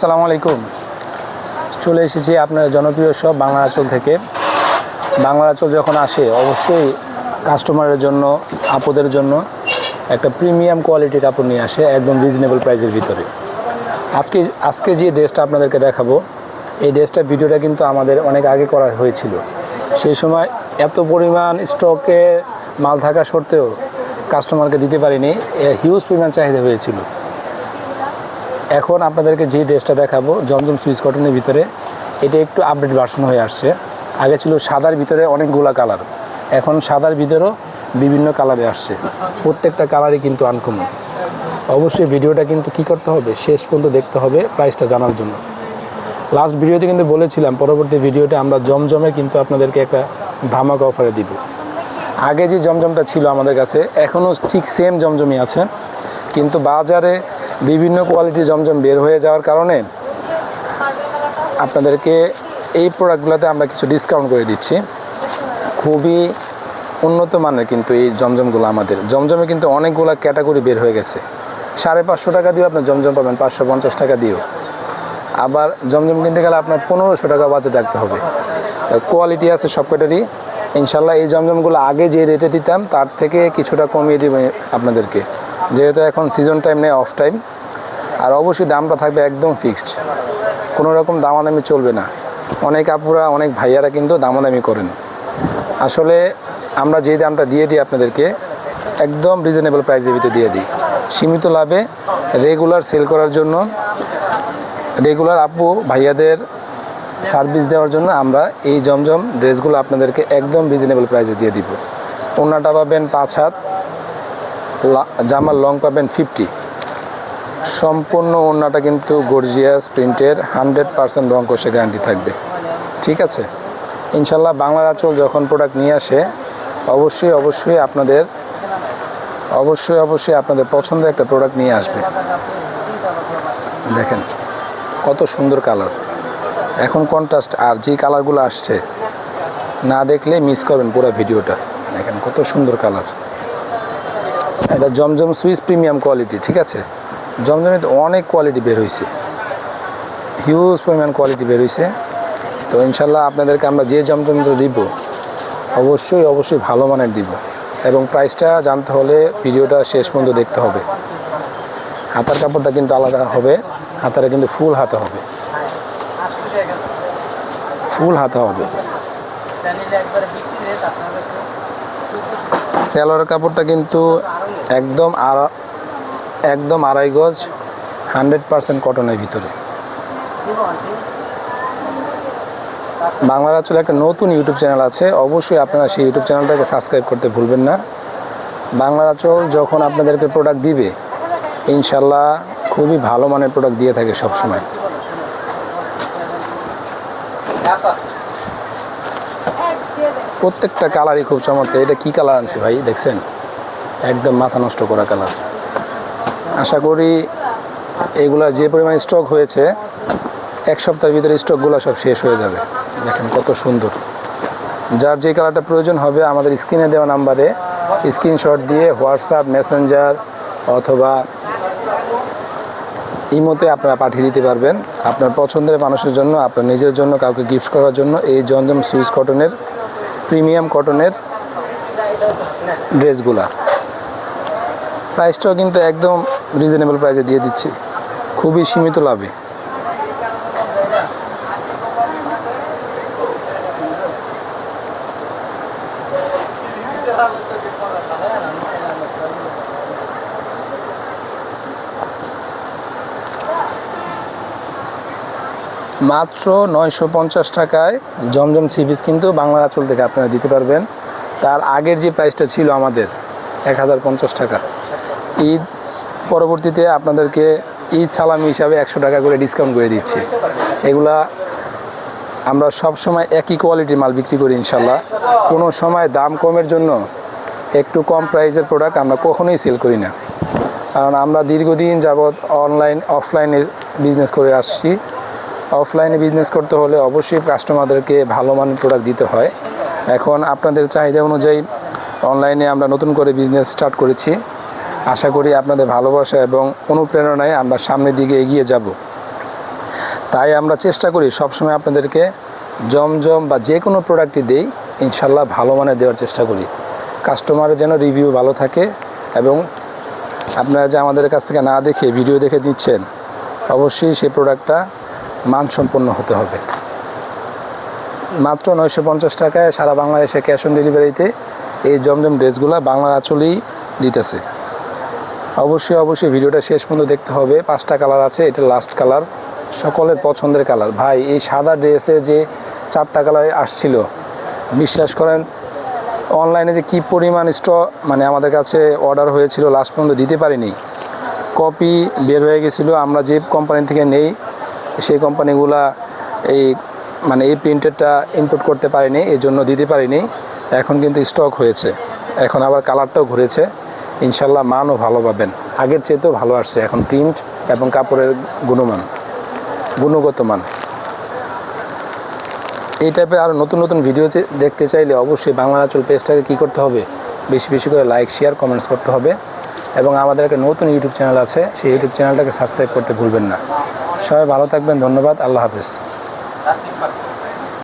আসসালামু আলাইকুম। চলে এসেছি আপনার জনপ্রিয় সব বাংলা আঁচল থেকে। বাংলা আঁচল যখন আসে, অবশ্যই কাস্টমারের জন্য, আপদের জন্য একটা প্রিমিয়াম কোয়ালিটি কাপড় নিয়ে আসে, একদম রিজনেবল প্রাইসের ভিতরে। আজকে আজকে যে ড্রেসটা আপনাদেরকে দেখাবো, এই ড্রেসটার ভিডিওটা কিন্তু আমাদের অনেক আগে করা হয়েছিল। সেই সময় এত পরিমাণ স্টকে মাল থাকা সত্ত্বেও কাস্টমারকে দিতে পারিনি হিউজ পরিমাণ চাহিদা হয়েছিল। এখন আপনাদেরকে যে ড্রেসটা দেখাবো, জমজম সুইচ কটনের ভিতরে, এটা একটু আপডেট ভার্সন হয়ে আসছে। আগে ছিল সাদার ভিতরে অনেকগুলা কালার এখন সাদার ভিতরেও বিভিন্ন কালারে আসছে। প্রত্যেকটা কালারই কিন্তু আনকমন অবশ্যই ভিডিওটা কিন্তু কি করতে হবে, শেষ পর্যন্ত দেখতে হবে প্রাইসটা জানার জন্য। লাস্ট ভিডিওতে কিন্তু বলেছিলাম, পরবর্তী ভিডিওতে আমরা জমজমে কিন্তু আপনাদেরকে একটা ধামাকা অফারে দিব। আগে যে জমজমটা ছিল আমাদের কাছে এখনও ঠিক সেম জমজমই আছে। কিন্তু বাজারে বিভিন্ন কোয়ালিটি জমজম বের হয়ে যাওয়ার কারণে আপনাদেরকে এই প্রোডাক্টগুলোতে আমরা কিছু ডিসকাউন্ট করে দিচ্ছি। খুবই উন্নত মানের কিন্তু এই জমজমগুলো আমাদের। জমজমে কিন্তু অনেকগুলো ক্যাটাগরি বের হয়ে গেছে। সাড়ে পাঁচশো টাকা দিয়েও আপনার জমজম পাবেন, পাঁচশো পঞ্চাশ টাকা দিয়েও। আবার জমজম কিনতে গেলে আপনার পনেরোশো টাকা বাজেট রাখতে হবে। কোয়ালিটি আছে সব কটারই ইনশাল্লাহ এই জমজমগুলো আগে যে রেটে দিতাম, তার থেকে কিছুটা কমিয়ে দেবে আপনাদেরকে। যেহেতু এখন সিজন টাইম নেই অফ টাইম আর অবশ্যই দামটা থাকবে একদম ফিক্সড কোনো রকম দামাদামি চলবে না। অনেক আপুরা, অনেক ভাইয়ারা কিন্তু দামাদামি করেন। আসলে আমরা যে দামটা দিয়ে দিই আপনাদেরকে, একদম রিজনেবল প্রাইসের ভিতরে দিয়ে দিই। সীমিত লাভে রেগুলার সেল করার জন্য রেগুলার আপু, ভাইয়াদের সার্ভিস দেওয়ার জন্য আমরা এই জমজম ড্রেসগুলো আপনাদেরকে একদম রিজনেবল প্রাইসে দিয়ে দিব। ওনাটা পাবেন পাঁচ হাত জামার লং পাবেন ফিফটি সম্পূর্ণ ওড়নাটা কিন্তু গর্জিয়াস প্রিন্টের হান্ড্রেড পার্সেন্ট রং কষে গ্যারান্টি থাকবে। ঠিক আছে? ইনশাল্লাহ বাংলার আঁচল যখন প্রোডাক্ট নিয়ে আসে, অবশ্যই অবশ্যই আপনাদের, অবশ্যই অবশ্যই আপনাদের পছন্দের একটা প্রোডাক্ট নিয়ে আসবে। দেখেন, কত সুন্দর কালার এখন কন্ট্রাস্ট আর যে কালারগুলো আসছে, না দেখলে মিস করবেন পুরো ভিডিওটা দেখেন, কত সুন্দর কালার এটা জমজম সুইস প্রিমিয়াম কোয়ালিটি, ঠিক আছে? জমজমে অনেক কোয়ালিটি বের হয়েছে হিউজ পরিমাণ কোয়ালিটি বের হয়েছে তো ইনশাল্লাহ আপনাদেরকে আমরা যে জমজমটা দিব, অবশ্যই অবশ্যই ভালো মানের দিব। এবং প্রাইসটা জানতে হলে ভিডিওটা শেষ পর্যন্ত দেখতে হবে। হাতার কাপড়টা কিন্তু আলাদা হবে হাতারে কিন্তু ফুল হাতা হবে। ফুল হাতা হবে। সেলোয়ার কাপড়টা কিন্তু একদম আর একদম আড়াই গজ হান্ড্রেড পার্সেন্ট কটনের ভিতরে। বাংলার আসলে একটা নতুন ইউটিউব চ্যানেল আছে, অবশ্যই আপনারা সেই ইউটিউব চ্যানেলটাকে সাবস্ক্রাইব করতে ভুলবেন না। বাংলার আঁচল যখন আপনাদেরকে প্রোডাক্ট দিবে, ইনশাল্লাহ খুবই ভালো মানের প্রোডাক্ট দিয়ে থাকে সবসময়। প্রত্যেকটা কালারই খুব চমৎকার। এটা কি কালার আনছে ভাই? দেখছেন? একদম মাথা নষ্ট করা কালার। আশা করি এগুলার যে পরিমাণ স্টক হয়েছে, এক সপ্তাহের ভিতরে স্টকগুলো সব শেষ হয়ে যাবে। দেখেন কত সুন্দর। যার যে কালারটা প্রয়োজন হবে, আমাদের স্ক্রিনে দেওয়া নাম্বারে স্ক্রিনশট দিয়ে হোয়াটসঅ্যাপ মেসেঞ্জার অথবা ইমোতে আপনারা পাঠিয়ে দিতে পারবেন। আপনার পছন্দের মানুষের জন্য, আপনার নিজের জন্য, কাউকে গিফট করার জন্য এই জমজম সুইস কটনের প্রিমিয়াম কটনের ড্রেসগুলা প্রাইসটাও কিন্তু একদম রিজনেবল প্রাইসে দিয়ে দিচ্ছি। খুবই সীমিত লাভে। মাত্র নয়শো পঞ্চাশ টাকায় জমজম থ্রি পিস কিন্তু বাংলার আঁচল থেকে আপনারা দিতে পারবেন। তার আগের যে প্রাইসটা ছিল আমাদের, এক হাজার পঞ্চাশ টাকা। ঈদ পরবর্তীতে আপনাদেরকে ঈদ সালামি হিসাবে একশো টাকা করে ডিসকাউন্ট করে দিচ্ছি। এগুলা আমরা সব সময় একই কোয়ালিটির মাল বিক্রি করি ইনশাল্লাহ কোনো সময় দাম কমের জন্য একটু কম প্রাইসের প্রোডাক্ট আমরা কখনোই সেল করি না। কারণ আমরা দীর্ঘদিন যাবৎ অনলাইন অফলাইনে বিজনেস করে আসছি। অফলাইনে বিজনেস করতে হলে অবশ্যই কাস্টমারদেরকে ভালো মানের প্রোডাক্ট দিতে হয়। এখন আপনাদের চাহিদা অনুযায়ী অনলাইনে আমরা নতুন করে বিজনেস স্টার্ট করেছি। আশা করি আপনাদের ভালোবাসা এবং অনুপ্রেরণায় আমরা সামনের দিকে এগিয়ে যাব। তাই আমরা চেষ্টা করি সবসময় আপনাদেরকে জমজম বা যে কোনো প্রোডাক্টই দেই, ইনশাল্লাহ ভালো মানের দেওয়ার চেষ্টা করি। কাস্টমারের যেন রিভিউ ভালো থাকে এবং আপনারা যে আমাদের কাছ থেকে না দেখে ভিডিও দেখে দিচ্ছেন অবশ্যই সেই প্রোডাক্টটা মানসম্পন্ন হতে হবে। মাত্র নয়শো পঞ্চাশ টাকায় সারা বাংলাদেশে ক্যাশ অন ডেলিভারিতে এই জমজম ড্রেসগুলো বাংলার আঁচলেই দিতেছে। অবশ্যই অবশ্যই ভিডিওটা শেষ পর্যন্ত দেখতে হবে। পাঁচটা কালার আছে, এটা লাস্ট কালার। সকলের পছন্দের কালার। ভাই, এই সাদা ড্রেসে যে চারটা কালার আসছিল, বিশ্বাস করেন অনলাইনে যে কী পরিমাণ স্ট মানে আমাদের কাছে অর্ডার হয়েছিল লাস্ট পর্যন্ত দিতে পারিনি। কপি বের হয়ে গেছিল, আমরা যে কোম্পানি থেকে নেই, সেই কোম্পানিগুলা এই মানে এই প্রিন্টেডটা ইনপুট করতে পারিনি এই জন্য দিতে পারিনি। এখন কিন্তু স্টক হয়েছে। এখন আবার কালারটাও ঘুরেছে। ইনশাল্লাহ মানও ভালো পাবেন। আগের চেয়েতেও ভালো আসছে এখন প্রিন্ট এবং কাপড়ের গুণমান, গুণগত মান। এই টাইপের আরও নতুন নতুন ভিডিও দেখতে চাইলে অবশ্যই বাংলা আঁচল পেজটাকে কী করতে হবে? বেশি বেশি করে লাইক শেয়ার কমেন্টস করতে হবে। এবং আমাদের একটা নতুন ইউটিউব চ্যানেল আছে, সেই ইউটিউব চ্যানেলটাকে সাবস্ক্রাইব করতে ভুলবেন না। সবাই ভালো থাকবেন, ধন্যবাদ, আল্লাহ হাফেজ।